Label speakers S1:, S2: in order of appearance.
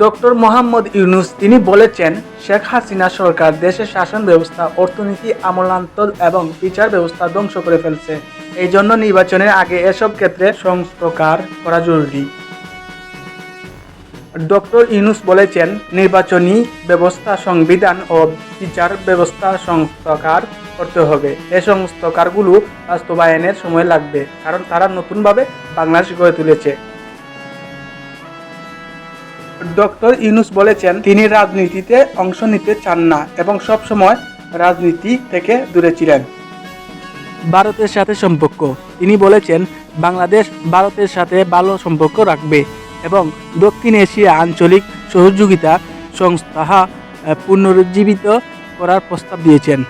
S1: Doctor Mohammad Yunus, তিনি বলেছেন, শেখ হাসিনা সরকার দেশের শাসন ব্যবস্থা, অর্থনীতি আমলান্তর এবং বিচার ব্যবস্থা ধ্বংস করে ফেলছে। এই জন্য নির্বাচনের আগে এসব ক্ষেত্রে সংস্কার করা জরুরি। ডক্টর ইউনুস বলেছেন, নির্বাচনী ব্যবস্থা সংবিধান ও বিচার ব্যবস্থা সংস্কার করতে হবে। এ সংস্কারগুলো বাস্তবায়নের সময় লাগবে, কারণ তারা নতুনভাবে বাংলাদেশ গড়ে তুলেছে। ডক্টর ইউনুস বলেছেন, তিনি রাজনীতিতে অংশ নিতে চান না এবং সবসময় রাজনীতি থেকে দূরে ছিলেন। ভারতের সাথে সম্পর্ক। তিনি বলেছেন, বাংলাদেশ ভারতের সাথে ভালো সম্পর্ক রাখবে এবং দক্ষিণ এশিয়া আঞ্চলিক সহযোগিতা সংস্থা পুনরুজ্জীবিত করার প্রস্তাব দিয়েছেন।